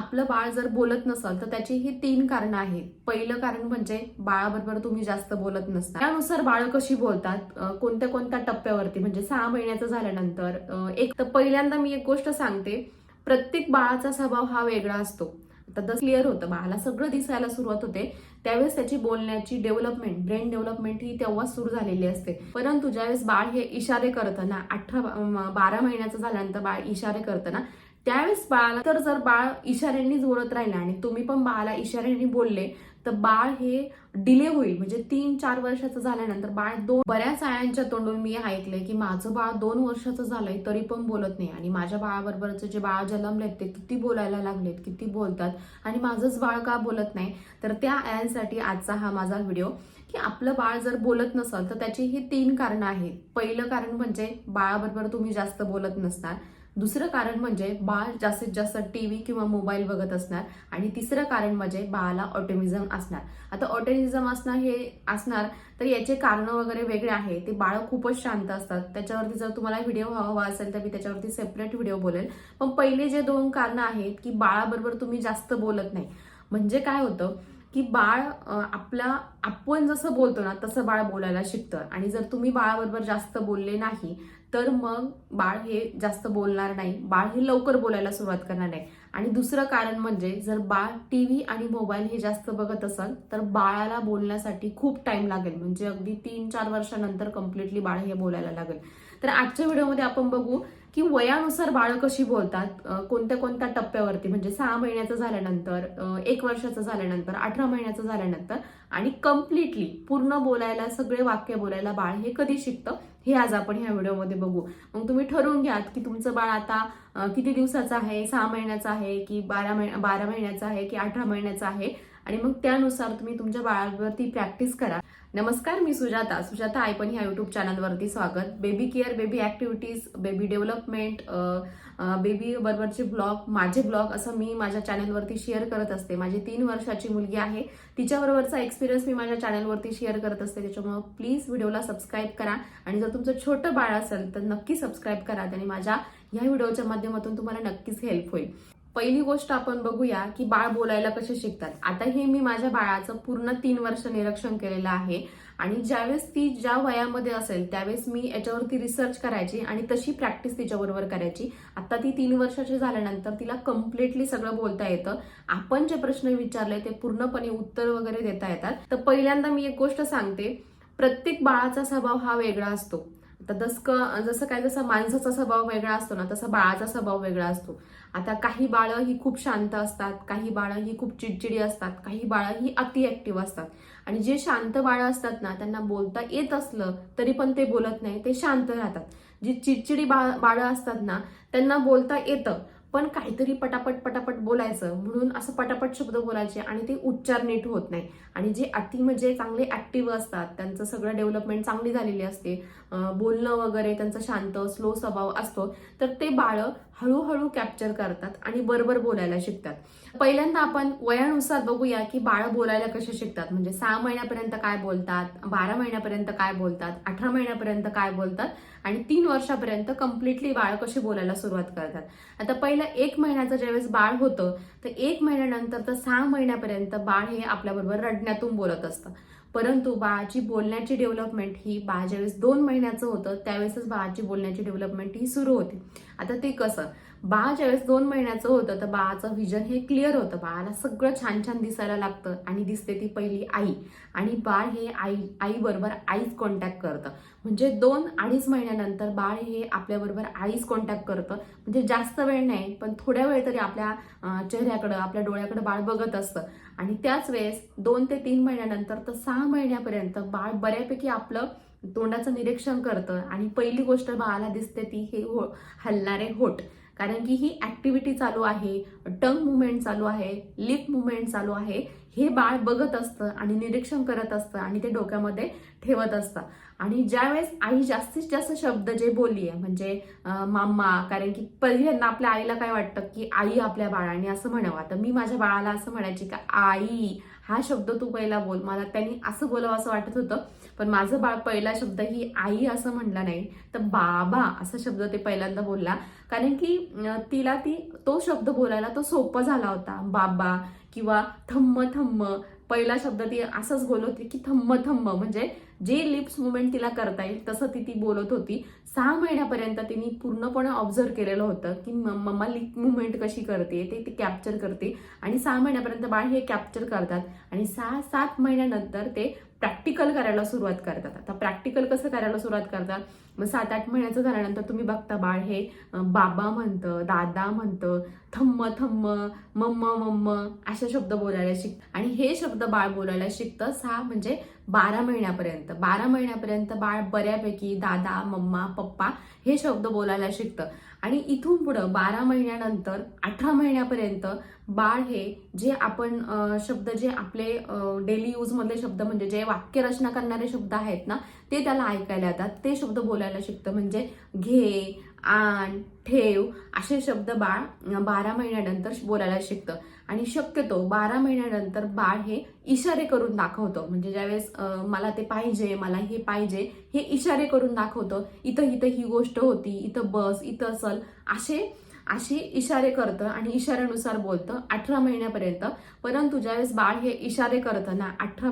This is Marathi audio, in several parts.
आपलं बाळ जर बोलत नसेल तर त्याची ही तीन कारणं आहेत. पहिलं कारण म्हणजे बाळाबरोबर तुम्ही जास्त बोलत नसता. त्यानुसार बाळ कशी बोलतात? कोणत्या कोणत्या टप्प्यावरती? म्हणजे सहा महिन्याचं झाल्यानंतर एक तर पहिल्यांदा मी एक गोष्ट सांगते. प्रत्येक बाळाचा स्वभाव हा वेगळा असतो. आता क्लिअर होतं बाळाला सगळं दिसायला सुरुवात होते. त्यावेळेस त्याची बोलण्याची डेव्हलपमेंट ब्रेन डेव्हलपमेंट ही तेव्हा सुरू झालेली असते. परंतु ज्यावेळेस बाळ हे इशारे करतं ना अठरा बारा महिन्याचं झाल्यानंतर बाळ इशारे करतं ना त्यावेळेस बाळाला तर जर बाळ इशाऱ्यांनीच बोलत राहिलं आणि तुम्ही पण बाळाला इशाऱ्यांनी बोलले तर बाळ हे डिले होईल. म्हणजे तीन चार वर्षाचं झाल्यानंतर बाळ दोन बऱ्याच आयांच्या तोंडून मी ऐकलंय की माझं बाळ दोन वर्षाचं झालंय तरी पण बोलत नाही. आणि माझ्या बाळाबरोबरचे जे बाळ जन्मलेत ते किती बोलायला लागलेत किती बोलतात आणि माझंच बाळ का बोलत नाही? तर त्या आयांसाठी आजचा हा माझा व्हिडिओ की आपलं बाळ जर बोलत नसेल तर त्याची ही तीन कारणं आहेत. पहिलं कारण म्हणजे बाळाबरोबर तुम्ही जास्त बोलत नसणार. दुसरं कारण म्हणजे बाळ जास्तीत जास्त टी व्ही किंवा मोबाईल बघत असणार आणि तिसरं कारण म्हणजे बाळाला ऑटोमिझम असणार. आता ऑटोमिझम असणार हे असणार तर याचे कारणं वगैरे वेगळे आहे. ते बाळ खूपच शांत असतात. त्याच्यावरती जर तुम्हाला व्हिडिओ हवा असेल तर मी त्याच्यावरती सेपरेट व्हिडिओ बोलेल. पण पहिले जे दोन कारणं आहेत की बाळाबरोबर तुम्ही जास्त बोलत नाही. म्हणजे काय होतं की बाळ आपला आपण जसं बोलतो ना तसं बाळ बोलायला शिकतं. आणि जर तुम्ही बाळाबरोबर जास्त बोलले नाही तर मग बाळ हे जास्त बोलणार नाही. बाळ हे लवकर बोलायला सुरुवात करणार नाही. आणि दुसरं कारण म्हणजे जर बाळ टी व्ही आणि मोबाईल हे जास्त बघत असेल तर बाळाला बोलण्यासाठी खूप टाइम लागेल. म्हणजे अगदी तीन चार वर्षानंतर कम्प्लिटली बाळ हे बोलायला लागेल. तर आजच्या व्हिडिओमध्ये आपण बघू की वयानुसार बाळ कशी बोलतात कोणत्या कोणत्या टप्प्यावरती? म्हणजे सहा महिन्याचं झाल्यानंतर एक वर्षाचं झाल्यानंतर अठरा महिन्याचं झाल्यानंतर आणि कम्प्लिटली पूर्ण बोलायला सगळे वाक्य बोलायला बाळ हे कधी शिकतं? हे आज आपण ह्या व्हिडिओमध्ये बघू. मग तुम्ही ठरवून घ्या की तुमचं बाळ आता किती दिवसाचं आहे? सहा महिन्याचं आहे की बारा महिन्या बारा महिन्याचं आहे की अठरा महिन्याचं आहे? आणि मग त्यानुसार तुम्ही तुमच्या बाळावरती प्रॅक्टिस करा. नमस्कार मी सुजाता. सुजाता आय पण ह्या युट्यूब चॅनलवरती स्वागत. Baby care baby activities baby development baby बरोबरचे ब्लॉग माझे ब्लॉग असं मी माझ्या चॅनलवरती शेअर करत असते. माझी तीन वर्षाची मुलगी आहे. तिच्याबरोबरचा एक्सपिरियन्स मी माझ्या चॅनलवरती शेअर करत असते. त्याच्यामुळे प्लीज व्हिडिओला सबस्क्राईब करा. आणि जर तुमचं छोटं बाळ असेल तर नक्की सबस्क्राईब करा. आणि माझ्या ह्या व्हिडिओच्या माध्यमातून तुम्हाला नक्कीच हेल्प होईल. पहिली गोष्ट आपण बघूया की बाळ बोलायला कसे शिकतात. आता हे मी माझ्या बाळाचं पूर्ण तीन वर्ष निरीक्षण केलेलं आहे. आणि ज्यावेळेस ती ज्या वयामध्ये असेल त्यावेळेस मी याच्यावरती रिसर्च करायची आणि तशी प्रॅक्टिस तिच्याबरोबर करायची. आता ती तीन वर्षाची झाल्यानंतर तिला कम्प्लिटली सगळं बोलता येतं. आपण जे प्रश्न विचारले ते पूर्णपणे उत्तर वगैरे देता येतात. तर पहिल्यांदा मी एक गोष्ट सांगते. प्रत्येक बाळाचा स्वभाव हा वेगळा असतो. आता दसक जसं काय जसं माणसाचा स्वभाव वेगळा असतो ना तसा बाळाचा स्वभाव वेगळा असतो. आता काही बाळं ही खूप शांत असतात काही बाळं ही खूप चिडचिडी असतात काही बाळं ही अति ॲक्टिव्ह असतात. आणि जे शांत बाळं असतात ना त्यांना बोलता येत असलं तरी पण ते बोलत नाही ते शांत राहतात. जी चिडचिडी बाळ बाळं असतात ना त्यांना बोलता येतं. पण काहीतरी पटापट पटापट बोलायचं. म्हणून असं पटापट शब्द बोलायचे आणि ते उच्चार नीट होत नाही. आणि जे अति म्हणजे चांगले ॲक्टिव्ह असतात त्यांचं सगळं डेव्हलपमेंट चांगली झालेली असते. बोलणं वगैरे त्यांचं शांत स्लो स्वभाव असतो. तर ते बाळं हळूहळू कॅप्चर करतात आणि बरोबर बोलायला शिकतात. पहिल्यांदा आपण वयानुसार बघूया की बाळं बोलायला कसे शिकतात. म्हणजे सहा महिन्यापर्यंत काय बोलतात बारा महिन्यापर्यंत काय बोलतात अठरा महिन्यापर्यंत काय बोलतात आणि तीन वर्षापर्यंत कम्प्लिटली बाळ कशी बोलायला सुरुवात करतात. आता पहिलं एक महिन्याचं ज्यावेळेस बाळ होतं तर एक महिन्यानंतर तर सहा महिन्यापर्यंत बाळ हे आपल्याबरोबर रडण्यातून बोलत असतं. परंतु बाळाची बोलण्याची डेव्हलपमेंट ही बाळ ज्यावेळेस दोन महिन्याचं होतं त्यावेळेसच बाळाची बोलण्याची डेव्हलपमेंट ही सुरू होते. आता ते कसं? बाळ ज्यावेळेस दोन महिन्याचं होतं तर बाळाचं व्हिजन हे क्लिअर होतं. बाळाला सगळं छान छान दिसायला लागतं आणि दिसते ती पहिली आई. आणि बाळ हे आई आई बरोबर आईच कॉन्टॅक्ट करतं. म्हणजे दोन अडीच महिन्यानंतर बाळ हे आपल्याबरोबर आईच कॉन्टॅक्ट करतं. म्हणजे जास्त वेळ नाही पण थोड्या वेळ तरी आपल्या चेहऱ्याकडं आपल्या डोळ्याकडं बाळ बघत असतं. आणि त्याच वेळेस दोन ते तीन महिन्यानंतर तर सहा महिन्यापर्यंत बाळ बऱ्यापैकी आपलं तोंडाचं निरीक्षण करतं. आणि पहिली गोष्ट बाळाला दिसते ती हे हो हलणारे होठ. कारण की ही ऍक्टिव्हिटी चालू आहे टंग मुवमेंट चालू आहे लिप मुवमेंट चालू आहे हे बाळ बघत असतं आणि निरीक्षण करत असतं आणि ते डोक्यामध्ये ठेवत असतं. आणि ज्यावेळेस आई जास्तीत जास्त शब्द जे बोलली आहे म्हणजे मामा कारण की पहिल्यांदा आपल्या आईला काय वाटतं की आई आपल्या बाळाने असं म्हणावं. तर मी माझ्या बाळाला असं म्हणायची का आई हा शब्द तू पहिला बोल. मला त्यांनी असं बोलावं असं वाटत होतं पण माझं बाळ पहिला शब्द ही आई असं म्हणला नाही. तर बाबा असा शब्द ते पहिल्यांदा बोलला. कारण की तिला ती तो शब्द बोलायला तो सोपा झाला होता. बाबा किंवा थम्म थम्म पहिला शब्द ती असंच बोलत होती की थम्म थंब म्हणजे जे लिप्स मुवमेंट तिला करता येईल तसं ती ती बोलत होती. सहा महिन्यापर्यंत तिने पूर्णपणे ऑब्झर्व केलेलं होतं की मम्मा लिप मुवमेंट कशी करते ते ती कॅप्चर करते. आणि सहा महिन्यापर्यंत बाळ हे कॅप्चर करतात. आणि सहा सात महिन्यानंतर ते प्रॅक्टिकल करायला सुरुवात करतात. आता प्रॅक्टिकल कसं करायला सुरुवात करतात? मग सात आठ महिन्याचं झाल्यानंतर तुम्ही बघता बाळ हे बाबा म्हणतं दादा म्हणतं थम्म थम्म मम्म मम्म अशा शब्द बोलायला शिक आणि हे शब्द बाळ बोलायला शिकतं सहा म्हणजे बारा महिन्यापर्यंत. बारा महिन्यापर्यंत बाळ बऱ्यापैकी दादा मम्मा पप्पा हे शब्द बोलायला शिकतं. आणि इथून पुढं बारा महिन्यानंतर अठरा महिन्यापर्यंत बाळ हे जे आपण शब्द जे आपले डेली यूजमधले शब्द म्हणजे जे वाक्यरचना करणारे शब्द आहेत ना ते त्याला ऐकायला येतात. ते शब्द बोलायला शिकतं. म्हणजे घे आण ठेव असे शब्द बाळ बारा महिन्यानंतर बोलायला शिकतं. आणि शक्यतो बारा महिन्यानंतर बाळ हे इशारे करून दाखवतं. म्हणजे ज्यावेळेस मला ते पाहिजे मला हे पाहिजे हे इशारे करून दाखवतं. इथं इथं ही गोष्ट होती इथं बस इथं असल असे अशी इशारे करतं आणि इशाऱ्यानुसार बोलतं अठरा महिन्यापर्यंत. परंतु ज्यावेळेस बाळ हे इशारे करतं ना अठरा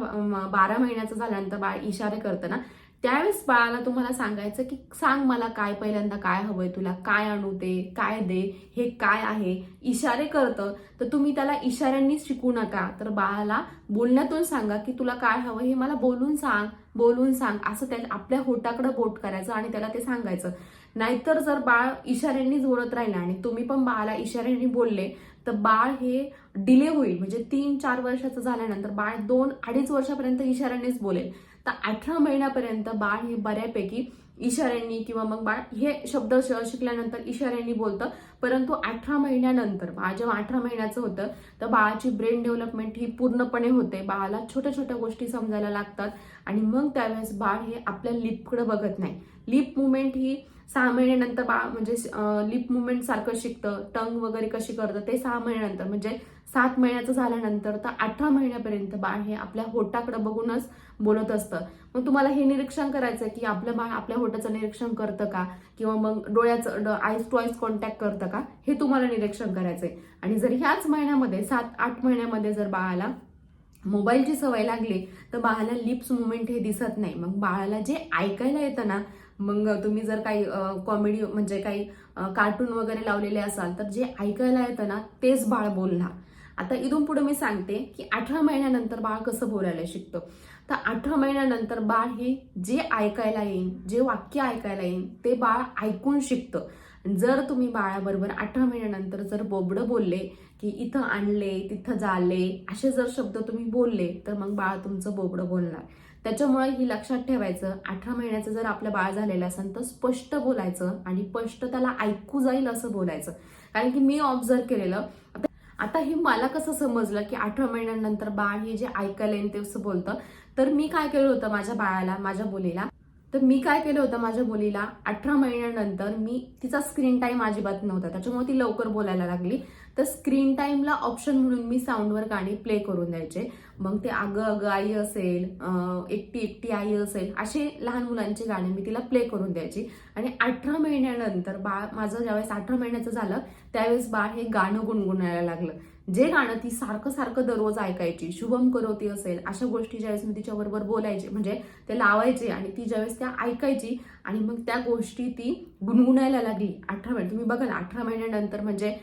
बारा महिन्याचं झाल्यानंतर बाळ इशारे करतं ना त्यावेळेस बाळाला तुम्हाला सांगायचं की सांग मला काय पहिल्यांदा काय हवंय तुला काय आणू दे काय दे हे काय आहे? इशारे करतं तर तुम्ही त्याला इशाऱ्यांनी शिकू नका. तर बाळाला बोलण्यातून सांगा की तुला काय हवं हे मला बोलून सांग बोलून सांग. असं त्या आपल्या होटाकडे बोट करायचं आणि त्याला ते सांगायचं. नाहीतर जर बाळ इशाऱ्यांनीच बोलत राहिलं आणि तुम्ही पण बाळाला इशाऱ्यांनी बोलले तर बाळ हे डिले होईल. म्हणजे तीन चार वर्षाचं झाल्यानंतर बाळ दोन अडीच वर्षापर्यंत इशाऱ्यांनीच बोलेल. तर अठरा महिन्यापर्यंत बाळ हे बऱ्यापैकी इशाऱ्यांनी किंवा मग बाळ हे शब्द श- शिकल्यानंतर इशाऱ्यांनी बोलतं. परंतु अठरा महिन्यानंतर बाळ जेव्हा अठरा महिन्याचं होतं तर बाळाची ब्रेन डेव्हलपमेंट ही पूर्णपणे होते. बाळाला छोट्या छोट्या गोष्टी समजायला लागतात आणि मग त्यावेळेस बाळ हे आपल्या लिपकडे बघत नाही. लिप मुवमेंट ही सहा महिन्यानंतर बाळ म्हणजे लिप मुवमेंट सारखं शिकतं. टंग वगैरे कशी करतं ते सहा महिन्यानंतर. म्हणजे सात महिन्याचं झाल्यानंतर तर अठरा महिन्यापर्यंत बाळ हे आपल्या होटाकडे बघूनच बोलत असतं. मग तुम्हाला हे निरीक्षण करायचं आहे की आपलं बाळ आपल्या होटाचं निरीक्षण करतं का? किंवा मग डोळ्याचं आईस टू आईस कॉन्टॅक्ट करतं का? हे तुम्हाला निरीक्षण करायचं आहे आणि जर ह्याच महिन्यामध्ये सात आठ महिन्यामध्ये जर बाळाला मोबाईलची सवय लागली तर बाळाला लिप्स मुवमेंट हे दिसत नाही. मग बाळाला जे ऐकायला येतं ना मग तुम्ही जर काही कॉमेडी म्हणजे काही कार्टून वगैरे लावलेले असाल तर जे ऐकायला येतं ना तेच बाळ बोलणार. आता इथून पुढे मी सांगते की अठरा महिन्यानंतर बाळ कसं बोलायला शिकतं. तर अठरा महिन्यानंतर बाळ हे जे ऐकायला येईल जे वाक्य ऐकायला येईल ते बाळ ऐकून शिकतं. जर तुम्ही बाळाबरोबर अठरा महिन्यानंतर जर बोबडं बोलले की इथं आणले तिथं जाले असे जर शब्द तुम्ही बोलले तर मग बाळ तुमचं बोबडं बोलणार. त्याच्यामुळे ही लक्षात ठेवायचं अठरा महिन्याचं जर आपलं बाळ झालेलं असेल तर स्पष्ट बोलायचं आणि स्पष्ट त्याला ऐकू जाईल असं बोलायचं. कारण की मी ऑब्झर्व केलेलं आता- हे मला कसं समजलं की अठरा महिन्यानंतर बाळ हे जे ऐकायला येईल ते असं बोलतं. तर मी काय केलं होतं माझ्या बाळाला माझ्या मुलीला तर मी काय केलं होतं माझ्या मुलीला अठरा महिन्यानंतर मी तिचा स्क्रीन टाईम अजिबात नव्हता. त्याच्यामुळे ती लवकर बोलायला लागली. तर स्क्रीन टाईमला ऑप्शन म्हणून मी साऊंडवर गाणी प्ले करून द्यायचे. मग ते अगं अगं आई असेल एकटी एकटी आई असेल असे लहान मुलांचे गाणे मी तिला प्ले करून द्यायची. आणि अठरा महिन्यानंतर बाळ माझं ज्यावेळेस अठरा महिन्याचं झालं त्यावेळेस बाळ हे गाणं गुणगुणायला लागलं. जे गाणं ती सारखं सारखं दररोज ऐकायची शुभम करोती असेल अशा गोष्टी ज्यावेळेस मी तिच्याबरोबर बोलायचे म्हणजे ते लावायचे आणि ती ज्यावेळेस त्या ऐकायची आणि मग त्या गोष्टी ती गुणगुणायला लागली. अठरा महिने तुम्ही बघा ना अठरा महिन्यानंतर म्हणजे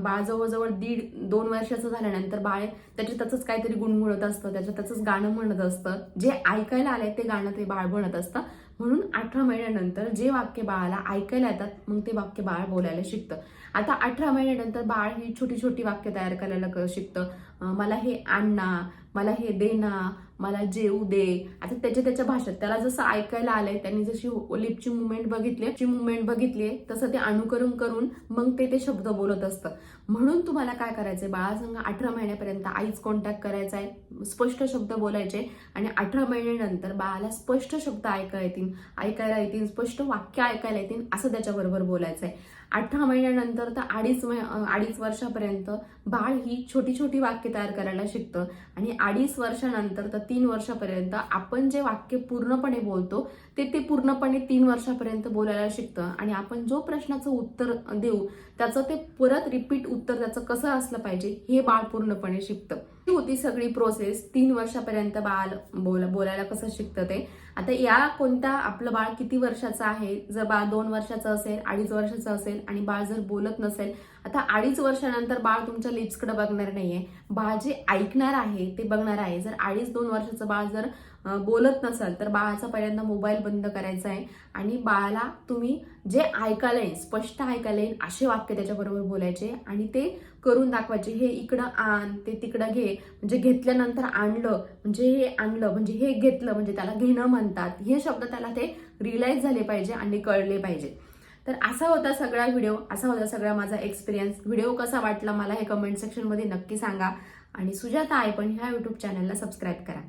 बाळ जवळजवळ दीड दोन वर्षाचं झाल्यानंतर बाळ त्याच्या त्याचंच काहीतरी गुणगुणत असतं त्याच्या त्याचंच गाणं म्हणत असतं. जे ऐकायला आलंय ते गाणं ते बाळ म्हणत असतं. म्हणून अठरा महिन्यानंतर जे वाक्य बाळाला ऐकायला येतात मग ते वाक्य बाळ बोलायला शिकतं. आता अठरा महिन्यानंतर बाळ ही छोटी छोटी वाक्य तयार करायला शिकतं. मला हे आणणा मला हे देणा मला जेऊ दे. आता त्याच्या त्याच्या भाषेत त्याला जसं ऐकायला आलंय त्यांनी जशी लिपची मुवमेंट बघितली ची मुवमेंट बघितली तसं ते अनुकरण करून मग ते ते शब्द बोलत असतं. म्हणून तुम्हाला काय करायचंय बाळासंग अठरा महिन्यापर्यंत आईच कॉन्टॅक्ट करायचा आहे स्पष्ट शब्द बोलायचे आणि अठरा महिन्यानंतर बाळाला स्पष्ट शब्द ऐकायला येतील ऐकायला येतील स्पष्ट वाक्य ऐकायला येतील असं त्याच्याबरोबर बोलायचं आहे अठरा महिन्यानंतर तर अडीच मह अडीच वर्षापर्यंत बाळ ही छोटी छोटी वाक्य तयार करायला शिकतं. आणि अडीच वर्षानंतर तर तीन वर्षापर्यंत आपण जे वाक्य पूर्णपणे बोलतो ते ते पूर्णपणे तीन वर्षापर्यंत बोलायला शिकतं. आणि आपण जो प्रश्नाचं उत्तर देऊ त्याचं ते परत रिपीट उत्तर त्याचं कसं असलं पाहिजे हे बाळ पूर्णपणे शिकतं. ही होती सगळी प्रोसेस तीन वर्षापर्यंत बाळ बोला बोलायला कसं शिकतं ते? आता या कोणत्या आपलं बाळ किती वर्षाचं आहे? जर बाळ दोन वर्षाचं असेल अडीच वर्षाचं असेल आणि बाळ जर बोलत नसेल आता अडीच वर्षानंतर बाळ तुमच्या लिप्सकडे बघणार नाहीये. बाळ जे ऐकणार आहे ते बघणार आहे. जर अडीच दोन वर्षाचं बाळ जर बोलत नसेल तर बाळाचा पहिल्यांदा मोबाईल बंद करायचा आहे. आणि बाळाला तुम्ही जे ऐकायला येईल स्पष्ट ऐकायला येईल असे वाक्य त्याच्याबरोबर बोलायचे. आणि ते करून दाखवायचे. हे इकडं आण ते तिकडं घे. म्हणजे घेतल्यानंतर आणलं म्हणजे हे आणलं म्हणजे हे घेतलं म्हणजे त्याला घेणं म्हणतात. हे शब्द त्याला ते रिलाईज झाले पाहिजे आणि कळले पाहिजे. तर असा होता सगळा व्हिडिओ असा होता सगळा माझा एक्सपिरियन्स व्हिडिओ कसा वाटला मला हे कमेंट सेक्शनमध्ये नक्की सांगा. आणि सुजाता आय पण ह्या यूट्यूब चॅनलला सबस्क्राईब करा.